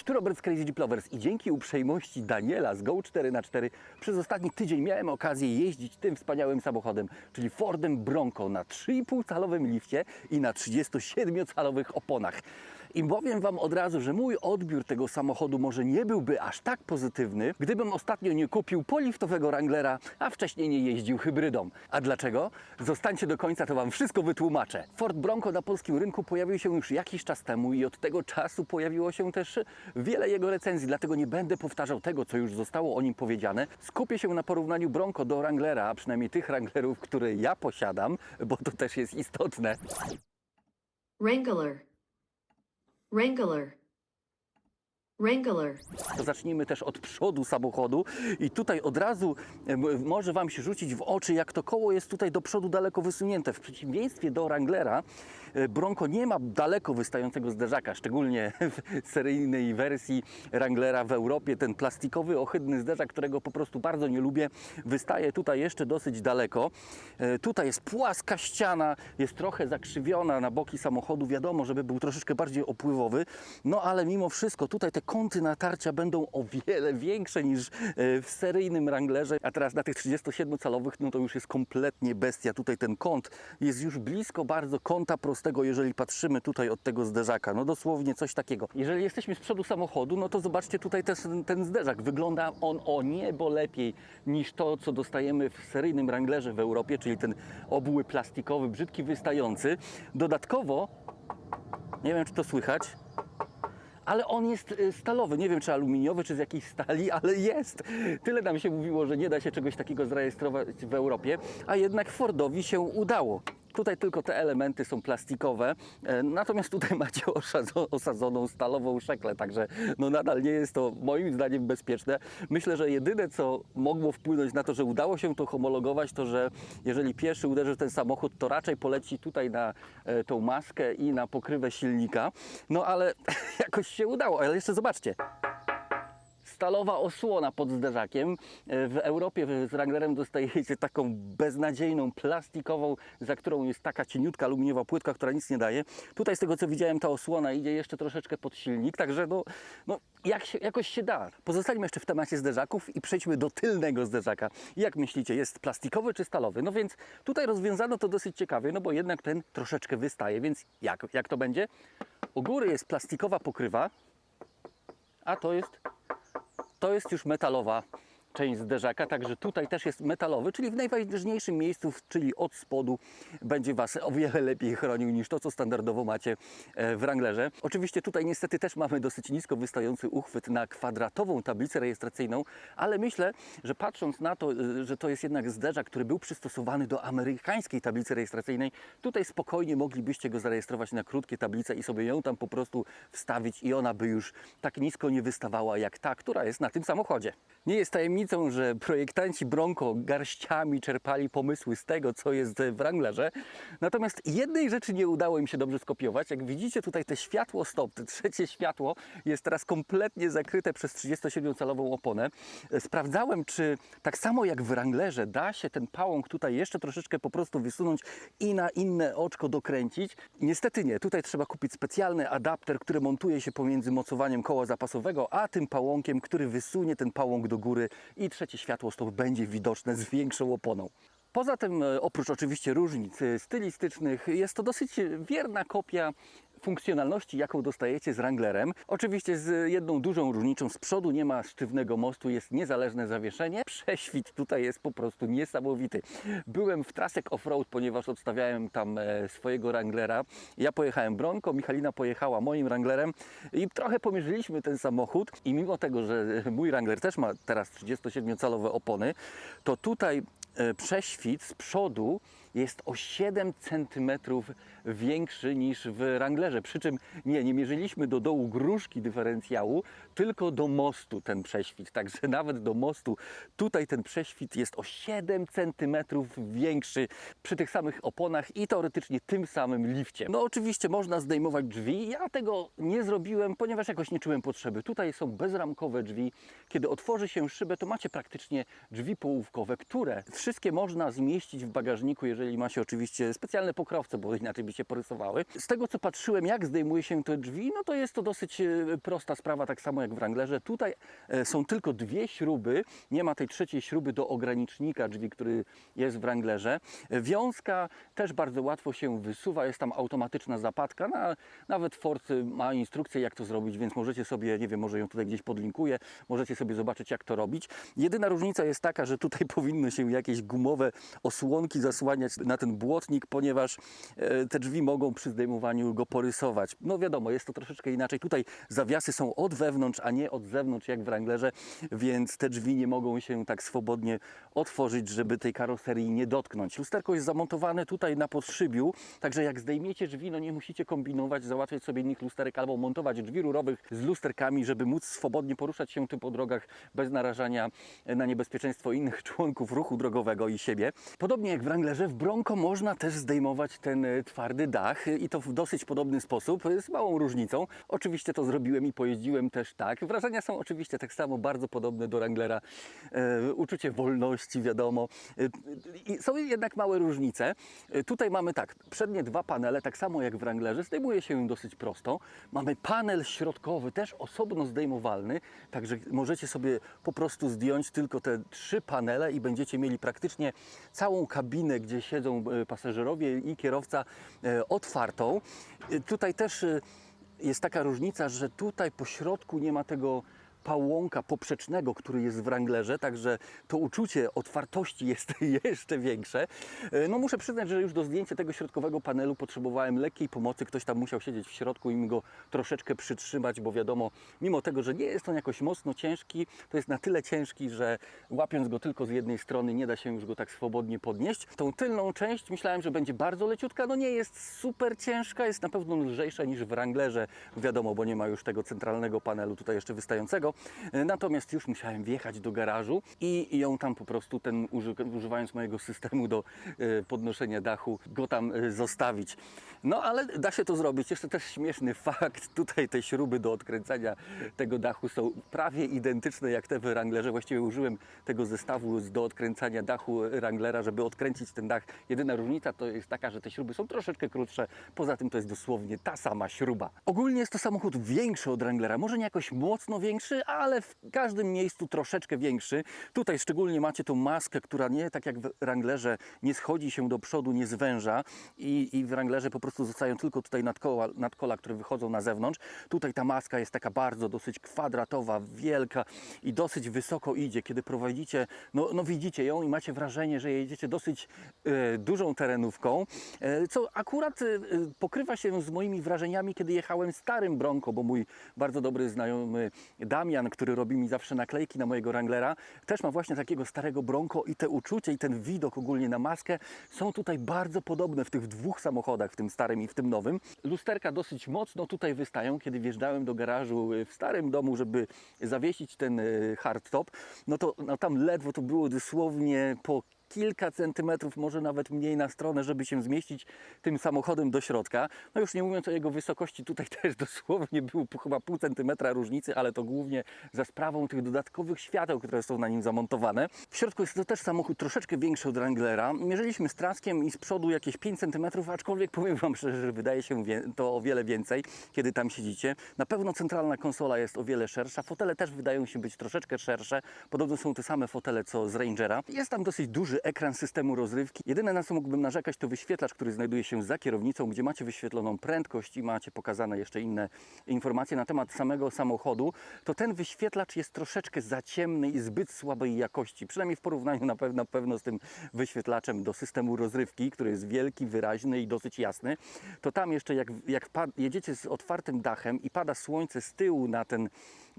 Cześć, tu Robert Crazy Jeep Lovers i dzięki uprzejmości Daniela z Go 4x4 przez ostatni tydzień miałem okazję jeździć tym wspaniałym samochodem, czyli Fordem Bronco na 3,5-calowym lifcie i na 37-calowych oponach. I powiem Wam od razu, że mój odbiór tego samochodu może nie byłby aż tak pozytywny, gdybym ostatnio nie kupił poliftowego Wranglera, a wcześniej nie jeździł hybrydą. A dlaczego? Zostańcie do końca, to Wam wszystko wytłumaczę. Ford Bronco na polskim rynku pojawił się już jakiś czas temu i od tego czasu pojawiło się też wiele jego recenzji, dlatego nie będę powtarzał tego, co już zostało o nim powiedziane. Skupię się na porównaniu Bronco do Wranglera, a przynajmniej tych Wranglerów, które ja posiadam, bo to też jest istotne. Wrangler. Wrangler. Wrangler. Zacznijmy też od przodu samochodu i tutaj od razu może Wam się rzucić w oczy, jak to koło jest tutaj do przodu daleko wysunięte. W przeciwieństwie do Wranglera, e, Bronco nie ma daleko wystającego zderzaka, szczególnie w seryjnej wersji Wranglera w Europie. Ten plastikowy, ohydny zderzak, którego po prostu bardzo nie lubię, wystaje tutaj jeszcze dosyć daleko. E, Tutaj jest płaska ściana, jest trochę zakrzywiona na boki samochodu. Wiadomo, żeby był troszeczkę bardziej opływowy, no ale mimo wszystko tutaj te kąty natarcia będą o wiele większe niż e, w seryjnym Wranglerze. A teraz na tych 37-calowych, no to już jest kompletnie bestia. Tutaj ten kąt jest już blisko bardzo kąta prostego, jeżeli patrzymy tutaj od tego zderzaka. No dosłownie coś takiego. Jeżeli jesteśmy z przodu samochodu, no to zobaczcie tutaj ten, ten zderzak. Wygląda on o niebo lepiej niż to, co dostajemy w seryjnym Wranglerze w Europie, czyli ten obły plastikowy, brzydki, wystający. Dodatkowo, nie wiem czy to słychać, ale on jest y, stalowy. Nie wiem, czy aluminiowy, czy z jakiejś stali, ale jest. Tyle nam się mówiło, że nie da się czegoś takiego zarejestrować w Europie, a jednak Fordowi się udało. Tutaj tylko te elementy są plastikowe, e, natomiast tutaj macie osadzoną stalową szeklę, także no nadal nie jest to moim zdaniem bezpieczne. Myślę, że jedyne co mogło wpłynąć na to, że udało się to homologować, to że jeżeli pieszy uderzy ten samochód, to raczej poleci tutaj na e, tą maskę i na pokrywę silnika. No ale jakoś się udało, ale jeszcze zobaczcie stalowa osłona pod zderzakiem. E, W Europie z Wranglerem dostajecie taką beznadziejną, plastikową, za którą jest taka cieniutka aluminiowa płytka, która nic nie daje. Tutaj z tego co widziałem ta osłona idzie jeszcze troszeczkę pod silnik, także no, no jak się, jakoś się da. Pozostańmy jeszcze w temacie zderzaków i przejdźmy do tylnego zderzaka. Jak myślicie, jest plastikowy czy stalowy? No więc tutaj rozwiązano to dosyć ciekawie, no bo jednak ten troszeczkę wystaje, więc jak, jak to będzie? U góry jest plastikowa pokrywa, a to jest to jest już metalowa część zderzaka, także tutaj też jest metalowy, czyli w najważniejszym miejscu, czyli od spodu, będzie Was o wiele lepiej chronił niż to, co standardowo macie e, w Wranglerze. Oczywiście tutaj niestety też mamy dosyć nisko wystający uchwyt na kwadratową tablicę rejestracyjną, ale myślę, że patrząc na to, e, że to jest jednak zderzak, który był przystosowany do amerykańskiej tablicy rejestracyjnej, tutaj spokojnie moglibyście go zarejestrować na krótkie tablice i sobie ją tam po prostu wstawić i ona by już tak nisko nie wystawała jak ta, która jest na tym samochodzie. Nie jest tajemnicą, że projektanci Bronco garściami czerpali pomysły z tego, co jest w Wranglerze. Natomiast jednej rzeczy nie udało im się dobrze skopiować. Jak widzicie tutaj te światło stop, te trzecie światło jest teraz kompletnie zakryte przez 37-calową oponę. Sprawdzałem, czy tak samo jak w Wranglerze da się ten pałąk tutaj jeszcze troszeczkę po prostu wysunąć i na inne oczko dokręcić. Niestety nie. Tutaj trzeba kupić specjalny adapter, który montuje się pomiędzy mocowaniem koła zapasowego, a tym pałąkiem, który wysunie ten pałąk do góry i trzecie światło stop będzie widoczne z większą oponą. Poza tym, e, oprócz oczywiście różnic e, stylistycznych, jest to dosyć wierna kopia funkcjonalności, jaką dostajecie z Wranglerem. Oczywiście z jedną dużą różnicą. Z przodu nie ma sztywnego mostu, jest niezależne zawieszenie. Prześwit tutaj jest po prostu niesamowity. Byłem w trasek off-road, ponieważ odstawiałem tam e, swojego Wranglera. Ja pojechałem Bronco, Michalina pojechała moim Wranglerem i trochę pomierzyliśmy ten samochód i mimo tego, że mój Wrangler też ma teraz 37-calowe opony, to tutaj e, prześwit z przodu jest o 7 cm większy niż w Wranglerze. Przy czym nie, nie mierzyliśmy do dołu gruszki dyferencjału, tylko do mostu ten prześwit. Także nawet do mostu tutaj ten prześwit jest o 7 cm większy przy tych samych oponach i teoretycznie tym samym lifcie. No oczywiście można zdejmować drzwi. Ja tego nie zrobiłem, ponieważ jakoś nie czułem potrzeby. Tutaj są bezramkowe drzwi. Kiedy otworzy się szybę, to macie praktycznie drzwi połówkowe, które wszystkie można zmieścić w bagażniku, jeżeli jeżeli ma się oczywiście specjalne pokrowce, bo inaczej by się porysowały. Z tego co patrzyłem, jak zdejmuje się te drzwi, no to jest to dosyć e, prosta sprawa, tak samo jak w Wranglerze. Tutaj e, są tylko dwie śruby, nie ma tej trzeciej śruby do ogranicznika drzwi, który jest w Wranglerze. E, Wiązka też bardzo łatwo się wysuwa, jest tam automatyczna zapadka, na, nawet Ford y, ma instrukcję jak to zrobić, więc możecie sobie, nie wiem, może ją tutaj gdzieś podlinkuję, możecie sobie zobaczyć jak to robić. Jedyna różnica jest taka, że tutaj powinno się jakieś gumowe osłonki zasłaniać na ten błotnik, ponieważ e, te drzwi mogą przy zdejmowaniu go porysować. No wiadomo, jest to troszeczkę inaczej. Tutaj zawiasy są od wewnątrz, a nie od zewnątrz jak w Wranglerze, więc te drzwi nie mogą się tak swobodnie otworzyć, żeby tej karoserii nie dotknąć. Lusterko jest zamontowane tutaj na podszybiu, także jak zdejmiecie drzwi, no nie musicie kombinować, załatwiać sobie innych lusterek albo montować drzwi rurowych z lusterkami, żeby móc swobodnie poruszać się tu po drogach bez narażania na niebezpieczeństwo innych członków ruchu drogowego i siebie. Podobnie jak w Wranglerze, w Bronco można też zdejmować ten e, twardy dach e, i to w dosyć podobny sposób, e, z małą różnicą. Oczywiście to zrobiłem i pojeździłem też tak. Wrażenia są oczywiście tak samo bardzo podobne do Wranglera. Uczucie wolności, wiadomo. I są jednak małe różnice. Tutaj mamy tak, przednie dwa panele, tak samo jak w Wranglerze, zdejmuje się dosyć prosto. Mamy panel środkowy, też osobno zdejmowalny, także możecie sobie po prostu zdjąć tylko te trzy panele i będziecie mieli praktycznie całą kabinę, gdzie siedzą e, pasażerowie i kierowca e, otwartą. E, Tutaj też jest taka różnica, że tutaj po środku nie ma tego pałąka poprzecznego, który jest w Wranglerze, także to uczucie otwartości jest jeszcze większe. E, No muszę przyznać, że już do zdjęcia tego środkowego panelu potrzebowałem lekkiej pomocy. Ktoś tam musiał siedzieć w środku i mi go troszeczkę przytrzymać, bo wiadomo, mimo tego, że nie jest on jakoś mocno ciężki, to jest na tyle ciężki, że łapiąc go tylko z jednej strony nie da się już go tak swobodnie podnieść. Tą tylną część myślałem, że będzie bardzo leciutka, no nie jest super ciężka, jest na pewno lżejsza niż w Wranglerze, wiadomo, bo nie ma już tego centralnego panelu tutaj jeszcze wystającego. E, Natomiast już musiałem wjechać do garażu i ją tam po prostu, ten, uży- używając mojego systemu do e, podnoszenia dachu, go tam e, zostawić. No ale da się to zrobić. Jeszcze też śmieszny fakt, tutaj te śruby do odkręcania tego dachu są prawie identyczne jak te w Wranglerze. Właściwie użyłem tego zestawu do odkręcania dachu Wranglera, żeby odkręcić ten dach. Jedyna różnica to jest taka, że te śruby są troszeczkę krótsze. Poza tym to jest dosłownie ta sama śruba. Ogólnie jest to samochód większy od Wranglera. Może nie jakoś mocno większy, ale w każdym miejscu troszeczkę większy. Tutaj szczególnie macie tą maskę, która nie tak jak w Wranglerze nie schodzi się do przodu, nie zwęża i, i w Wranglerze po prostu zostają tylko tutaj nadkoła, nadkola, które wychodzą na zewnątrz. Tutaj ta maska jest taka bardzo dosyć kwadratowa, wielka i dosyć wysoko idzie. Kiedy prowadzicie, no, no widzicie ją i macie wrażenie, że jedziecie dosyć e, dużą terenówką, e, co akurat e, pokrywa się z moimi wrażeniami, kiedy jechałem starym Bronco, bo mój bardzo dobry znajomy Damian, który robi mi zawsze naklejki na mojego Wranglera, też ma właśnie takiego starego Bronco i te uczucie i ten widok ogólnie na maskę są tutaj bardzo podobne w tych dwóch samochodach, w tym starym i w tym nowym. Lusterka dosyć mocno tutaj wystają, kiedy wjeżdżałem do garażu y, w starym domu, żeby zawiesić ten y, hardtop, no to no tam ledwo to było dosłownie po kilka centymetrów, może nawet mniej na stronę, żeby się zmieścić tym samochodem do środka. No już nie mówiąc o jego wysokości, tutaj też dosłownie było chyba pół centymetra różnicy, ale to głównie za sprawą tych dodatkowych świateł, które są na nim zamontowane. W środku jest to też samochód troszeczkę większy od Wranglera. Mierzyliśmy z traskiem i z przodu jakieś 5 centymetrów, aczkolwiek powiem Wam szczerze, że wydaje się to o wiele więcej, kiedy tam siedzicie. Na pewno centralna konsola jest o wiele szersza. Fotele też wydają się być troszeczkę szersze. Podobno są te same fotele co z Rangera. Jest tam dosyć duży ekran systemu rozrywki. Jedyne na co mógłbym narzekać to wyświetlacz, który znajduje się za kierownicą, gdzie macie wyświetloną prędkość i macie pokazane jeszcze inne informacje na temat samego samochodu. To ten wyświetlacz jest troszeczkę za ciemny i zbyt słabej jakości. Przynajmniej w porównaniu na pewno, pewno z tym wyświetlaczem do systemu rozrywki, który jest wielki, wyraźny i dosyć jasny. To tam jeszcze jak, jak jedziecie z otwartym dachem i pada słońce z tyłu na ten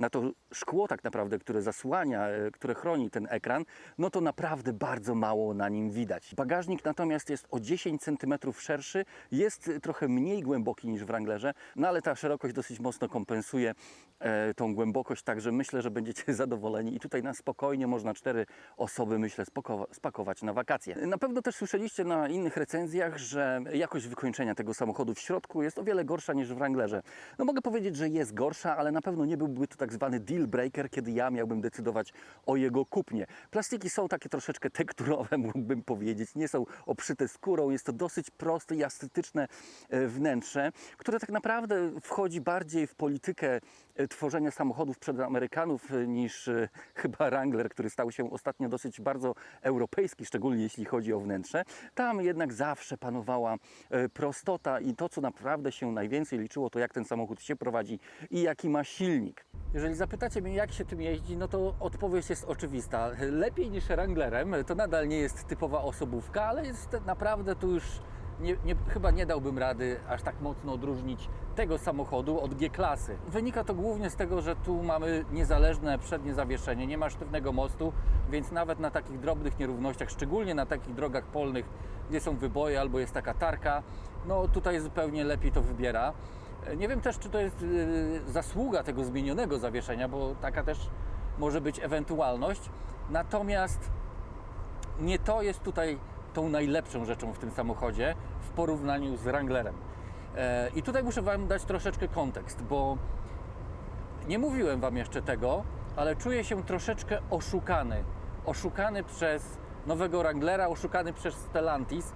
na to szkło tak naprawdę, które zasłania, e, które chroni ten ekran, no to naprawdę bardzo mało na nim widać. Bagażnik natomiast jest o 10 cm szerszy, jest trochę mniej głęboki niż w Wranglerze, no ale ta szerokość dosyć mocno kompensuje e, tą głębokość, także myślę, że będziecie zadowoleni i tutaj na spokojnie można cztery osoby, myślę, spakować na wakacje. Na pewno też słyszeliście na innych recenzjach, że jakość wykończenia tego samochodu w środku jest o wiele gorsza niż w Wranglerze. No mogę powiedzieć, że jest gorsza, ale na pewno nie byłby to tak tak zwany deal breaker, kiedy ja miałbym decydować o jego kupnie. Plastiki są takie troszeczkę tekturowe, mógłbym powiedzieć, nie są obszyte skórą, jest to dosyć proste i estetyczne e, wnętrze, które tak naprawdę wchodzi bardziej w politykę e, tworzenia samochodów przez Amerykanów e, niż chyba Wrangler, który stał się ostatnio dosyć bardzo europejski, szczególnie jeśli chodzi o wnętrze. Tam jednak zawsze panowała prostota i to, co naprawdę się najwięcej liczyło, to jak ten samochód się prowadzi i jaki ma silnik. Jeżeli zapytacie mnie, jak się tym jeździ, no to odpowiedź jest oczywista. Lepiej niż Wranglerem, to nadal nie jest typowa osobówka, ale jest naprawdę tu już nie, nie, chyba nie dałbym rady aż tak mocno odróżnić tego samochodu od G-klasy. Wynika to głównie z tego, że tu mamy niezależne przednie zawieszenie, nie ma sztywnego mostu, więc nawet na takich drobnych nierównościach, szczególnie na takich drogach polnych, gdzie są wyboje albo jest taka tarka, no tutaj zupełnie lepiej to wybiera. Nie wiem też, czy to jest yy, zasługa tego zmienionego zawieszenia, bo taka też może być ewentualność. Natomiast nie to jest tutaj tą najlepszą rzeczą w tym samochodzie w porównaniu z Wranglerem. E, I tutaj muszę Wam dać troszeczkę kontekst, bo nie mówiłem Wam jeszcze tego, ale czuję się troszeczkę oszukany. Oszukany przez nowego Wranglera, oszukany przez Stellantis,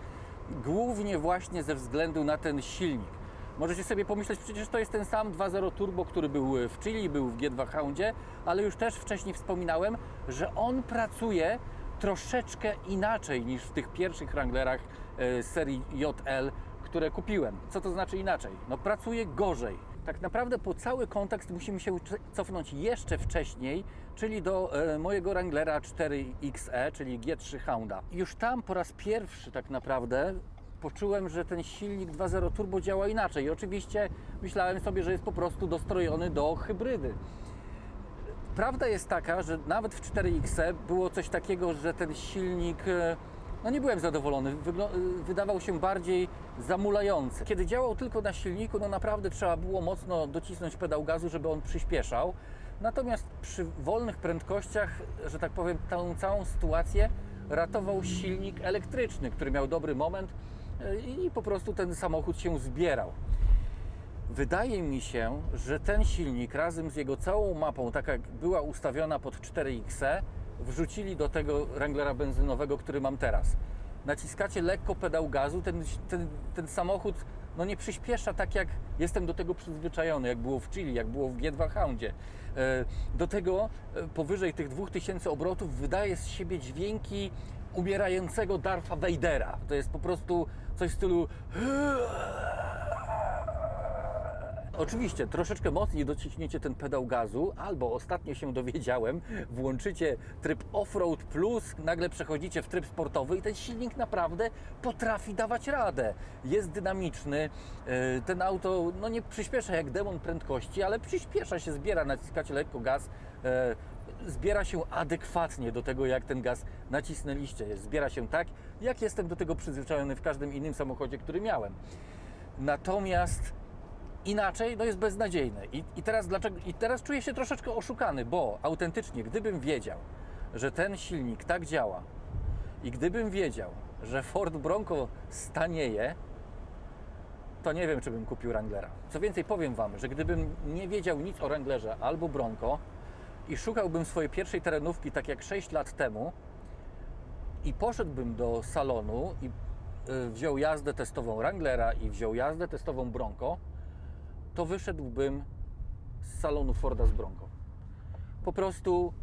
głównie właśnie ze względu na ten silnik. Możecie sobie pomyśleć, przecież to jest ten sam 2.0 turbo, który był w Chili, był w G2 Houndzie, ale już też wcześniej wspominałem, że on pracuje troszeczkę inaczej niż w tych pierwszych Wranglerach e, serii JL, które kupiłem. Co to znaczy inaczej? No pracuje gorzej. Tak naprawdę po cały kontekst musimy się cofnąć jeszcze wcześniej, czyli do e, mojego Wranglera 4XE, czyli G3 Hounda. Już tam po raz pierwszy tak naprawdę poczułem, że ten silnik 2.0 turbo działa inaczej. I oczywiście myślałem sobie, że jest po prostu dostrojony do hybrydy. Prawda jest taka, że nawet w 4XE było coś takiego, że ten silnik, e, no nie byłem zadowolony, e, wydawał się bardziej zamulający. Kiedy działał tylko na silniku, no naprawdę trzeba było mocno docisnąć pedał gazu, żeby on przyspieszał. Natomiast przy wolnych prędkościach, że tak powiem, tę całą sytuację ratował silnik elektryczny, który miał dobry moment i po prostu ten samochód się zbierał. Wydaje mi się, że ten silnik razem z jego całą mapą, tak jak była ustawiona pod 4XE, wrzucili do tego Wranglera benzynowego, który mam teraz. Naciskacie lekko pedał gazu, ten, ten, ten samochód no nie przyspiesza tak, jak jestem do tego przyzwyczajony, jak było w Chili, jak było w G2 Houndzie. E, Do tego e, powyżej tych 2000 obrotów wydaje z siebie dźwięki umierającego Dartha Vadera. To jest po prostu coś w stylu Oczywiście, troszeczkę mocniej dociśniecie ten pedał gazu, albo ostatnio się dowiedziałem, włączycie tryb off-road plus, nagle przechodzicie w tryb sportowy i ten silnik naprawdę potrafi dawać radę. Jest dynamiczny, yy, ten auto no nie przyspiesza jak demon prędkości, ale przyspiesza się, zbiera, naciskacie lekko gaz, yy, zbiera się adekwatnie do tego, jak ten gaz nacisnęliście. Zbiera się tak, jak jestem do tego przyzwyczajony w każdym innym samochodzie, który miałem. Natomiast inaczej, no jest beznadziejne. I, i, teraz dlaczego, I teraz czuję się troszeczkę oszukany, bo autentycznie, gdybym wiedział, że ten silnik tak działa i gdybym wiedział, że Ford Bronco stanieje, to nie wiem, czy bym kupił Wranglera. Co więcej, powiem Wam, że gdybym nie wiedział nic o Wranglerze albo Bronco i szukałbym swojej pierwszej terenówki tak jak 6 lat temu i poszedłbym do salonu i y, wziął jazdę testową Wranglera i wziął jazdę testową Bronco, to wyszedłbym z salonu Forda z Bronco. Po prostu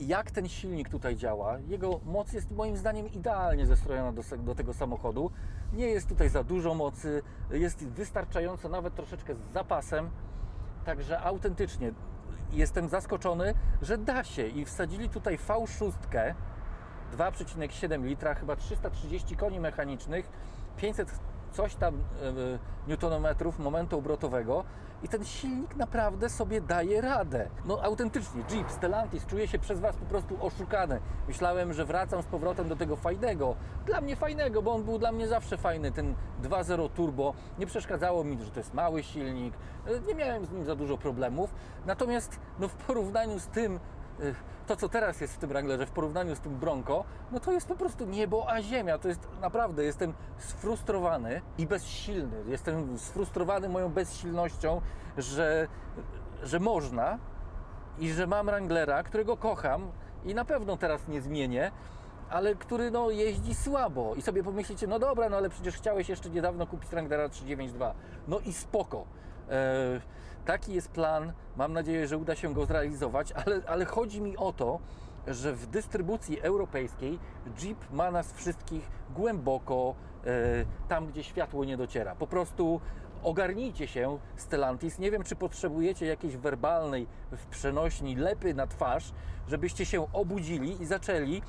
jak ten silnik tutaj działa, jego moc jest moim zdaniem idealnie zestrojona do, do tego samochodu. Nie jest tutaj za dużo mocy, jest wystarczająco nawet troszeczkę z zapasem. Także autentycznie jestem zaskoczony, że da się. I wsadzili tutaj V6 2,7 litra, chyba 330 koni mechanicznych, 500 coś tam e, newtonometrów momentu obrotowego i ten silnik naprawdę sobie daje radę. No autentycznie, Jeep, Stellantis, czuję się przez Was po prostu oszukany. Myślałem, że wracam z powrotem do tego fajnego. Dla mnie fajnego, bo on był dla mnie zawsze fajny, ten 2.0 turbo. Nie przeszkadzało mi, że to jest mały silnik. E, Nie miałem z nim za dużo problemów. Natomiast no, w porównaniu z tym, to, co teraz jest w tym Wranglerze, w porównaniu z tym Bronco, no to jest po prostu niebo a ziemia. To jest naprawdę, jestem sfrustrowany i bezsilny. Jestem sfrustrowany moją bezsilnością, że, że można i że mam Wranglera, którego kocham i na pewno teraz nie zmienię, ale który no, jeździ słabo i sobie pomyślicie, no dobra, no ale przecież chciałeś jeszcze niedawno kupić Wranglera 392. No i spoko. E, taki jest plan. Mam nadzieję, że uda się go zrealizować, ale, ale chodzi mi o to, że w dystrybucji europejskiej Jeep ma nas wszystkich głęboko e, tam, gdzie światło nie dociera. Po prostu ogarnijcie się, Stellantis. Nie wiem, czy potrzebujecie jakiejś werbalnej w przenośni lepy na twarz, żebyście się obudzili i zaczęli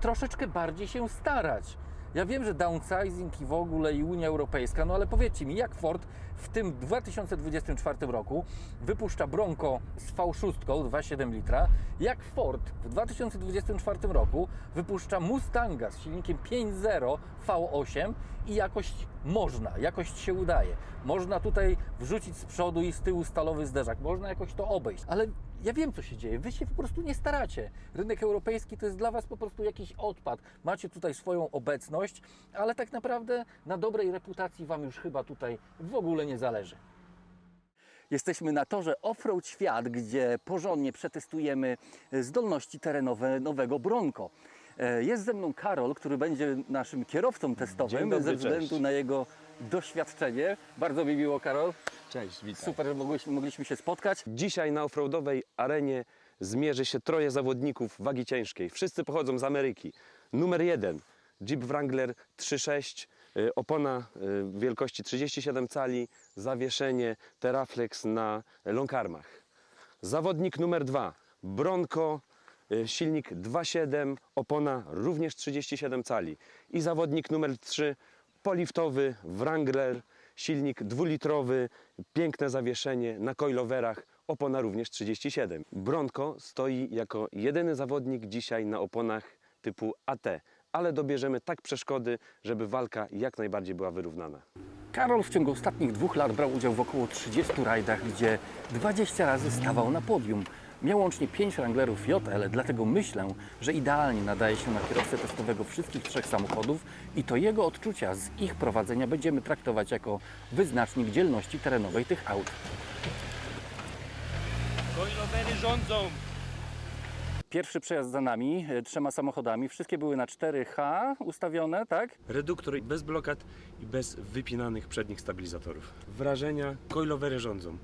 troszeczkę bardziej się starać. Ja wiem, że downsizing i w ogóle i Unia Europejska, no ale powiedzcie mi, jak Ford w tym 2024 roku wypuszcza Bronco z V6 2,7 litra, jak Ford w 2024 roku wypuszcza Mustanga z silnikiem 5.0 V8 i jakoś można, jakoś się udaje. Można tutaj wrzucić z przodu i z tyłu stalowy zderzak, można jakoś to obejść, ale ja wiem, co się dzieje. Wy się po prostu nie staracie. Rynek europejski to jest dla Was po prostu jakiś odpad. Macie tutaj swoją obecność, ale tak naprawdę na dobrej reputacji Wam już chyba tutaj w ogóle nie zależy. Jesteśmy na torze Offroad Świat, gdzie porządnie przetestujemy zdolności terenowe nowego Bronco. E, Jest ze mną Karol, który będzie naszym kierowcą testowym dobry, ze względu cześć. na jego doświadczenie. Bardzo mi miło, Karol. Cześć, witam. Super, że mogliśmy, mogliśmy się spotkać. Dzisiaj na offroadowej arenie zmierzy się troje zawodników wagi ciężkiej. Wszyscy pochodzą z Ameryki. Numer jeden Jeep Wrangler 3.6, y, opona y, wielkości 37 cali, zawieszenie Teraflex na longarmach. Zawodnik numer dwa Bronco, y, silnik 2.7, opona również 37 cali. I zawodnik numer 3 poliftowy Wrangler, silnik dwulitrowy, piękne zawieszenie na coiloverach, opona również 37. Bronco stoi jako jedyny zawodnik dzisiaj na oponach typu AT, ale dobierzemy tak przeszkody, żeby walka jak najbardziej była wyrównana. Karol w ciągu ostatnich dwóch lat brał udział w około 30 rajdach, gdzie 20 razy stawał na podium. Miał łącznie 5 Wranglerów JL, dlatego myślę, że idealnie nadaje się na kierowcę testowego wszystkich trzech samochodów i to jego odczucia z ich prowadzenia będziemy traktować jako wyznacznik dzielności terenowej tych aut. Coilovery rządzą. Pierwszy przejazd za nami, e, trzema samochodami. Wszystkie były na 4H ustawione, tak? Reduktor bez blokad i bez wypinanych przednich stabilizatorów. Wrażenia, coilovery rządzą.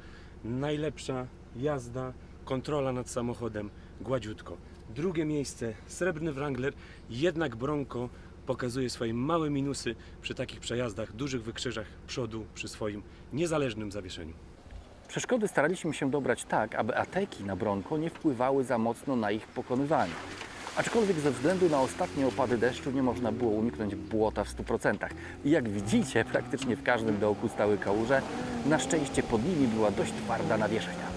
Najlepsza jazda, kontrola nad samochodem, gładziutko. Drugie miejsce, srebrny Wrangler, jednak Bronco pokazuje swoje małe minusy przy takich przejazdach, dużych wykrzyżach przodu, przy swoim niezależnym zawieszeniu. Przeszkody staraliśmy się dobrać tak, aby ateki na Bronco nie wpływały za mocno na ich pokonywanie. Aczkolwiek ze względu na ostatnie opady deszczu nie można było uniknąć błota w 100%. I jak widzicie, praktycznie w każdym dołku stały kałuże. Na szczęście pod nimi była dość twarda nawierzchnia.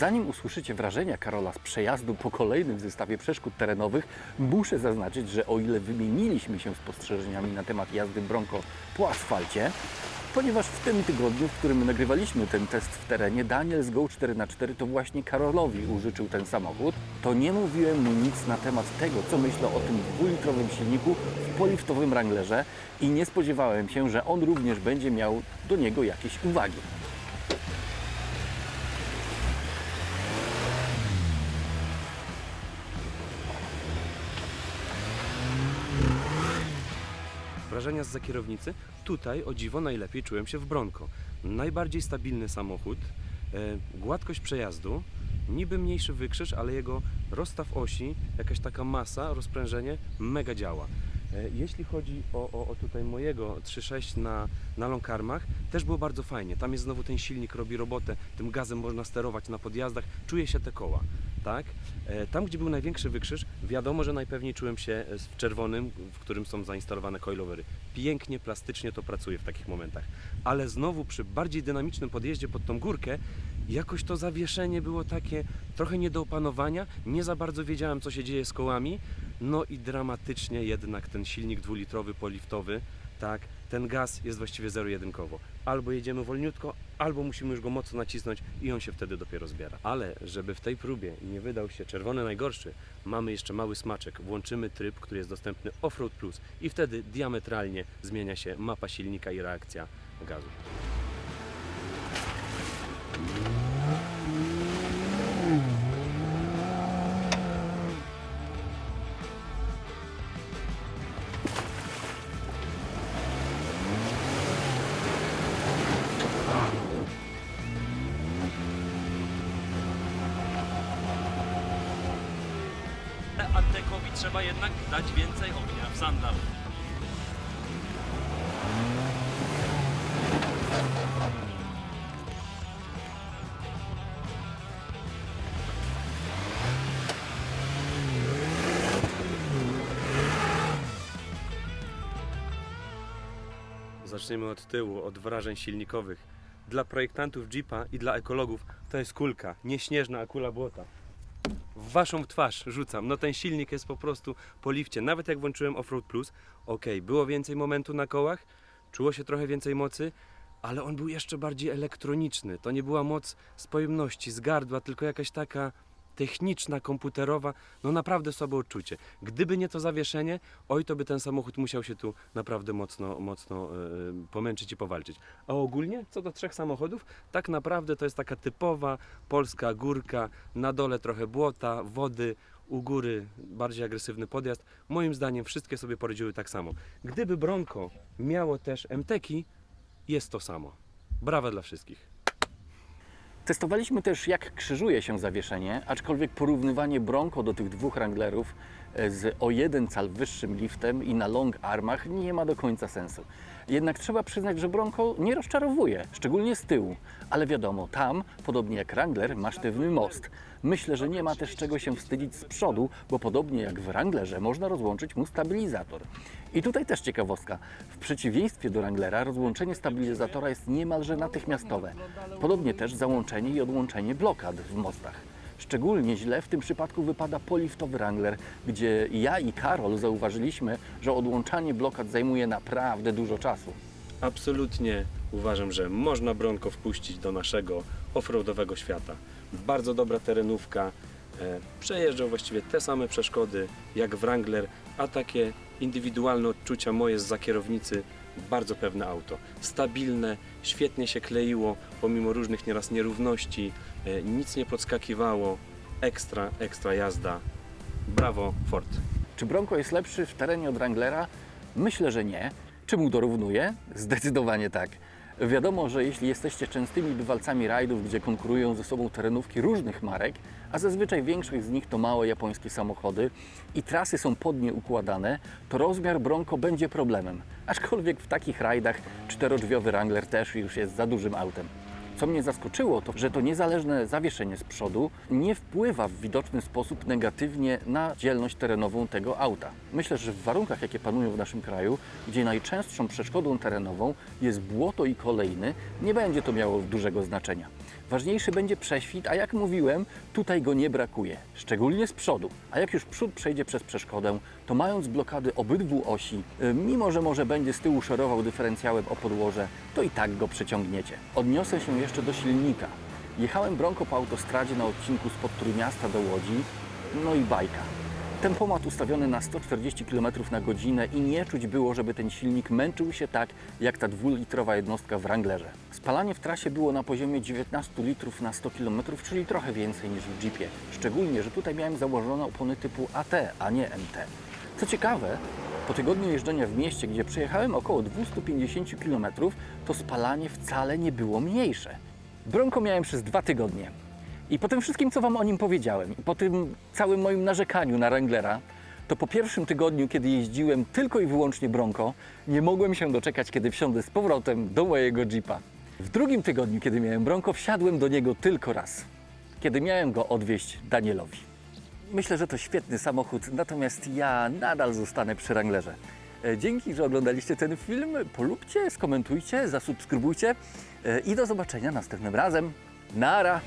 Zanim usłyszycie wrażenia Karola z przejazdu po kolejnym zestawie przeszkód terenowych, muszę zaznaczyć, że o ile wymieniliśmy się spostrzeżeniami na temat jazdy Bronco po asfalcie, ponieważ w tym tygodniu, w którym nagrywaliśmy ten test w terenie, Daniel z Go 4x4 to właśnie Karolowi użyczył ten samochód, to nie mówiłem mu nic na temat tego, co myślę o tym dwulitrowym silniku w poliftowym Wranglerze i nie spodziewałem się, że on również będzie miał do niego jakieś uwagi. Wrażenia z kierownicy? Tutaj o dziwo najlepiej czułem się w Bronco. Najbardziej stabilny samochód, e, gładkość przejazdu, Niby mniejszy wykrzyż, ale jego rozstaw osi, jakaś taka masa, rozprężenie mega działa. E, Jeśli chodzi o, o, o tutaj mojego 3.6 na, na longkarmach, też było bardzo fajnie. Tam jest znowu ten silnik, robi robotę, tym gazem można sterować na podjazdach, czuje się te koła. Tak? E, Tam, gdzie był największy wykrzyż, wiadomo, że najpewniej czułem się e, w czerwonym, w którym są zainstalowane coilovery. Pięknie, plastycznie to pracuje w takich momentach. Ale znowu przy bardziej dynamicznym podjeździe pod tą górkę, jakoś to zawieszenie było takie trochę nie do opanowania, nie za bardzo wiedziałem, co się dzieje z kołami, no i dramatycznie jednak ten silnik dwulitrowy, poliftowy, tak, ten gaz jest właściwie zero-jedynkowo. Albo jedziemy wolniutko, albo musimy już go mocno nacisnąć i on się wtedy dopiero zbiera. Ale żeby w tej próbie nie wydał się czerwony najgorszy, mamy jeszcze mały smaczek. Włączymy tryb, który jest dostępny Offroad Plus i wtedy diametralnie zmienia się mapa silnika i reakcja gazu. Zaczniemy od tyłu, od wrażeń silnikowych. Dla projektantów Jeepa i dla ekologów to jest kulka, nieśnieżna, a kula błota. W waszą twarz rzucam. No ten silnik jest po prostu po lifcie. Nawet jak włączyłem Offroad Plus, ok, było więcej momentu na kołach, czuło się trochę więcej mocy, ale on był jeszcze bardziej elektroniczny. To nie była moc z pojemności, z gardła, tylko jakaś taka techniczna, komputerowa, no naprawdę słabe odczucie. Gdyby nie to zawieszenie, oj, to by ten samochód musiał się tu naprawdę mocno, mocno e, pomęczyć i powalczyć. A ogólnie, co do trzech samochodów, tak naprawdę to jest taka typowa polska górka, na dole trochę błota, wody, u góry bardziej agresywny podjazd. Moim zdaniem wszystkie sobie poradziły tak samo. Gdyby Bronco miało też MTeki, jest to samo. Brawa dla wszystkich. Testowaliśmy też, jak krzyżuje się zawieszenie, aczkolwiek porównywanie Bronco do tych dwóch Wranglerów e, z o jeden cal wyższym liftem i na long armach nie ma do końca sensu. Jednak trzeba przyznać, że Bronco nie rozczarowuje, szczególnie z tyłu. Ale wiadomo, tam, podobnie jak Wrangler, ma sztywny most. Myślę, że nie ma też czego się wstydzić z przodu, bo podobnie jak w Wranglerze można rozłączyć mu stabilizator. I tutaj też ciekawostka. W przeciwieństwie do Wranglera rozłączenie stabilizatora jest niemalże natychmiastowe. Podobnie też załączenie i odłączenie blokad w mostach. Szczególnie źle w tym przypadku wypada poliftowy Wrangler, gdzie ja i Karol zauważyliśmy, że odłączanie blokad zajmuje naprawdę dużo czasu. Absolutnie uważam, że można Bronco wpuścić do naszego offroadowego świata. Bardzo dobra terenówka, e, przejeżdżał właściwie te same przeszkody jak Wrangler, a takie indywidualne odczucia moje z kierownicy bardzo pewne auto. Stabilne, świetnie się kleiło, pomimo różnych nieraz nierówności, e, nic nie podskakiwało, ekstra, ekstra jazda. Brawo Ford. Czy Bronco jest lepszy w terenie od Wranglera? Myślę, że nie. Czy mu dorównuje? Zdecydowanie tak. Wiadomo, że jeśli jesteście częstymi bywalcami rajdów, gdzie konkurują ze sobą terenówki różnych marek, a zazwyczaj większość z nich to małe japońskie samochody i trasy są pod nie układane, to rozmiar Bronco będzie problemem. Aczkolwiek w takich rajdach czterodrzwiowy Wrangler też już jest za dużym autem. Co mnie zaskoczyło, to że to niezależne zawieszenie z przodu nie wpływa w widoczny sposób negatywnie na dzielność terenową tego auta. Myślę, że w warunkach, jakie panują w naszym kraju, gdzie najczęstszą przeszkodą terenową jest błoto i kolejny, nie będzie to miało dużego znaczenia. Ważniejszy będzie prześwit, a jak mówiłem, tutaj go nie brakuje, szczególnie z przodu. A jak już przód przejdzie przez przeszkodę, to mając blokady obydwu osi, y, mimo że może będzie z tyłu szorował dyferencjałem o podłoże, to i tak go przeciągnięcie. Odniosę się jeszcze do silnika. Jechałem Bronco po autostradzie na odcinku spod Trójmiasta do Łodzi, no i bajka. Tempomat ustawiony na 140 km na godzinę i nie czuć było, żeby ten silnik męczył się tak, jak ta dwulitrowa jednostka w Wranglerze. Spalanie w trasie było na poziomie 19 litrów na 100 km, czyli trochę więcej niż w Jeepie. Szczególnie, że tutaj miałem założone opony typu AT, a nie MT. Co ciekawe, po tygodniu jeżdżenia w mieście, gdzie przejechałem około 250 km, to spalanie wcale nie było mniejsze. Bronco miałem przez dwa tygodnie. I po tym wszystkim, co Wam o nim powiedziałem, po tym całym moim narzekaniu na Wranglera, to po pierwszym tygodniu, kiedy jeździłem tylko i wyłącznie Bronco, nie mogłem się doczekać, kiedy wsiądę z powrotem do mojego Jeepa. W drugim tygodniu, kiedy miałem Bronco, wsiadłem do niego tylko raz, kiedy miałem go odwieźć Danielowi. Myślę, że to świetny samochód, natomiast ja nadal zostanę przy Wranglerze. E, Dzięki, że oglądaliście ten film. Polubcie, skomentujcie, zasubskrybujcie e, i do zobaczenia następnym razem. Nara!